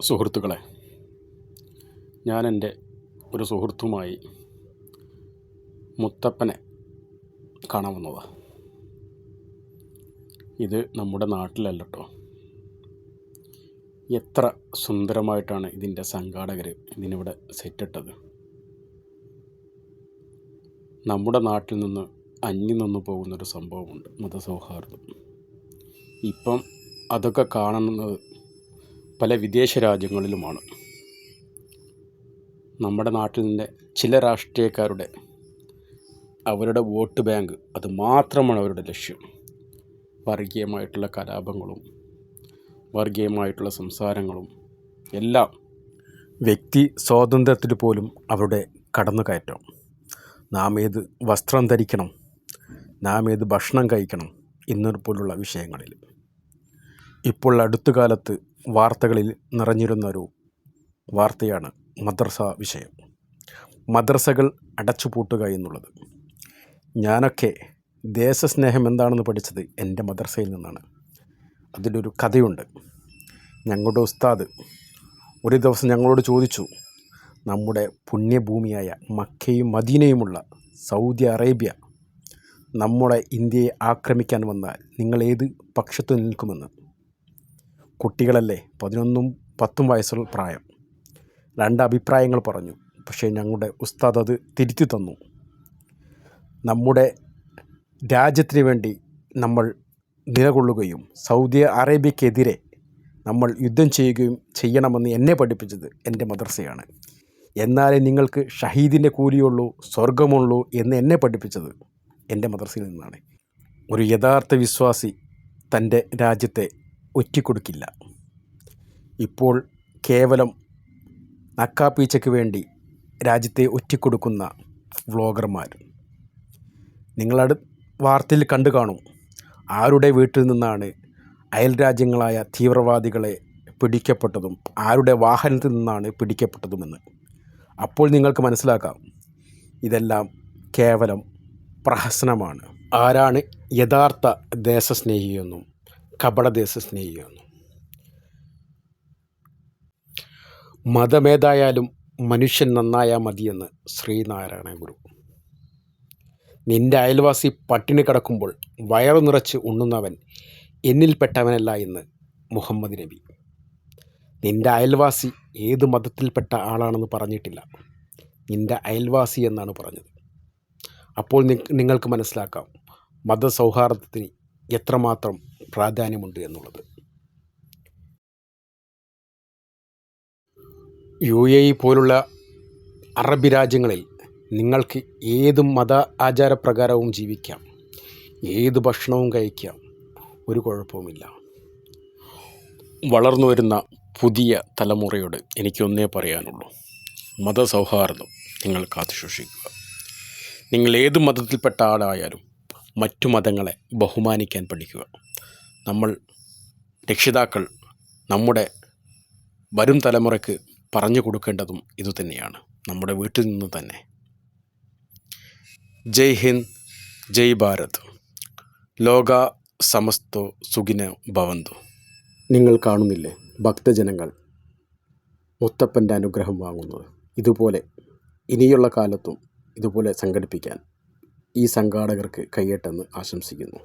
സുഹൃത്തുക്കളെ ഞാൻ എന്റെ ഒരു സുഹൃത്തുമായി മുത്തപ്പനെ കാണാൻ വന്നതാണ് ഇത് നമ്മുടെ നാട്ടിലല്ല കേട്ടോ എത്ര സുന്ദരമായിട്ടാണ് ഇതിന്റെ സംഘാടകർ ഇതിനിവിടെ സെറ്റിട്ടത്. നമ്മുടെ നാട്ടിൽ നിന്ന് അന്യം നിന്ന് പോകുന്നൊരു സംഭവമുണ്ട് മതസൗഹാർദ്ദം. ഇപ്പം അതൊക്കെ കാണുന്നത് പല വിദേശ രാജ്യങ്ങളിലുമാണ്. നമ്മുടെ നാട്ടിൽ നിന്ന് ചില രാഷ്ട്രീയക്കാരുടെ അവരുടെ വോട്ട് ബാങ്ക് അത് മാത്രമാണ് അവരുടെ ലക്ഷ്യം. വർഗീയമായിട്ടുള്ള കലാപങ്ങളും വർഗീയമായിട്ടുള്ള സംസാരങ്ങളും എല്ലാം വ്യക്തി സ്വാതന്ത്ര്യത്തിൽ പോലും അവരുടെ കടന്നുകയറ്റം നാം ഏത് വസ്ത്രം ധരിക്കണം നാം ഏത് ഭക്ഷണം കഴിക്കണം എന്നൊരു പോലുള്ള വിഷയങ്ങളിൽ. ഇപ്പോൾ അടുത്ത കാലത്ത് വാർത്തകളിൽ നിറഞ്ഞിരുന്ന ഒരു വാർത്തയാണ് മദ്രസ വിഷയം. മദ്രസകൾ അടച്ചുപൂട്ടുക എന്നുള്ളത്. ഞാനൊക്കെ ദേശസ്നേഹം എന്താണെന്ന് പഠിച്ചത് എന്റെ മദ്രസയിൽ നിന്നാണ്. അതിലൊരു കഥയുണ്ട്. ഞങ്ങളുടെ ഉസ്താദ് ഒരു ദിവസം ഞങ്ങളോട് ചോദിച്ചു നമ്മുടെ പുണ്യഭൂമിയായ മക്കയും മദീനയുമുള്ള സൗദി അറേബ്യ നമ്മുടെ ഇന്ത്യയെ ആക്രമിക്കാൻ വന്നാൽ നിങ്ങൾ ഏത് പക്ഷത്ത് നിൽക്കുമെന്ന്? കുട്ടികളല്ലേ? പതിനൊന്നും പത്തും വയസ്സുള്ള പ്രായം. രണ്ട് അഭിപ്രായങ്ങൾ പറഞ്ഞു. പക്ഷേ ഞങ്ങളുടെ ഉസ്താദ് അത് തിരുത്തി തന്നു. നമ്മുടെ രാജ്യത്തിന് വേണ്ടി നമ്മൾ നിലകൊള്ളുകയും സൗദി അറേബ്യക്കെതിരെ നമ്മൾ യുദ്ധം ചെയ്യുകയും ചെയ്യണമെന്ന് എന്നെ പഠിപ്പിച്ചത് എന്റെ മദ്രസയാണ് എന്നാലേ നിങ്ങൾക്ക് ഷഹീദിന്റെ കൂലിയുള്ളൂ സ്വർഗമുള്ളൂ എന്ന് എന്നെ പഠിപ്പിച്ചത് എന്റെ മദ്രസയിൽ നിന്നാണ്. ഒരു യഥാർത്ഥ വിശ്വാസി തന്റെ രാജ്യത്തെ ഒറ്റിക്കൊടുക്കില്ല. ഇപ്പോൾ കേവലം നക്കാപ്പീച്ചയ്ക്ക് വേണ്ടി രാജ്യത്തെ ഒറ്റിക്കൊടുക്കുന്ന വ്ളോഗർമാർ നിങ്ങളട് വാർത്തയിൽ കണ്ടു കാണും. ആരുടെ വീട്ടിൽ നിന്നാണ് അയൽരാജ്യങ്ങളായ തീവ്രവാദികളെ പിടിക്കപ്പെട്ടതും ആരുടെ വാഹനത്തിൽ നിന്നാണ് പിടിക്കപ്പെട്ടതുമെന്ന്. അപ്പോൾ നിങ്ങൾക്ക് മനസ്സിലാക്കാം. ഇതെല്ലാം കേവലം പ്രഹസനമാണ്. ആരാണ് യഥാർത്ഥ ദേശസ്നേഹിയെന്നും കപട സ്നേഹിയാണ് മതമേതായാലും മനുഷ്യൻ നന്നായാൽ മതിയെന്ന് ശ്രീനാരായണ ഗുരു. നിന്റെ അയൽവാസി പട്ടിണി കിടക്കുമ്പോൾ വയറു നിറച്ച് ഉണ്ണുന്നവൻ എന്നിൽപ്പെട്ടവനല്ല എന്ന് മുഹമ്മദ് നബി. നിന്റെ അയൽവാസി ഏത് മതത്തിൽപ്പെട്ട ആളാണെന്ന് പറഞ്ഞിട്ടില്ല. നിന്റെ അയൽവാസി എന്നാണ് പറഞ്ഞത്. അപ്പോൾ നിങ്ങൾക്ക് മനസ്സിലാക്കാം. മതസൗഹാർദ്ദത്തിന് എത്രമാത്രം പ്രാധാന്യമുണ്ട് എന്നുള്ളത്. യു എ ഇ പോലുള്ള അറബ് രാജ്യങ്ങളിൽ നിങ്ങൾക്ക് ഏത് മത ആചാരപ്രകാരവും ജീവിക്കാം. ഏത് ഭക്ഷണവും കഴിക്കാം. ഒരു കുഴപ്പവുമില്ല. വളർന്നു വരുന്ന പുതിയ തലമുറയോട് എനിക്കൊന്നേ പറയാനുള്ളൂ. മതസൗഹാർദ്ദം നിങ്ങൾ കാത്തുസൂക്ഷിക്കുക. നിങ്ങൾ ഏത് മതത്തിൽപ്പെട്ട ആളായാലും മറ്റു മതങ്ങളെ ബഹുമാനിക്കാൻ പഠിക്കുക. നമ്മൾ രക്ഷിതാക്കൾ നമ്മുടെ വരും തലമുറയ്ക്ക് പറഞ്ഞു കൊടുക്കേണ്ടതും ഇതുതന്നെയാണ് നമ്മുടെ വീട്ടിൽ നിന്ന് തന്നെ. ജയ് ഹിന്ദ് ജയ് ഭാരത്. ലോക സമസ്തോ സുഖിന ഭവന്തു. നിങ്ങൾ കാണുന്നില്ലേ ഭക്തജനങ്ങൾ മുത്തപ്പന്റെ അനുഗ്രഹം വാങ്ങുന്നത്? ഇതുപോലെ ഇനിയുള്ള കാലത്തും ഇതുപോലെ സംഘടിപ്പിക്കാൻ ഈ സംഘാടകർക്ക് കഴിയട്ടെന്ന് ആശംസിക്കുന്നു.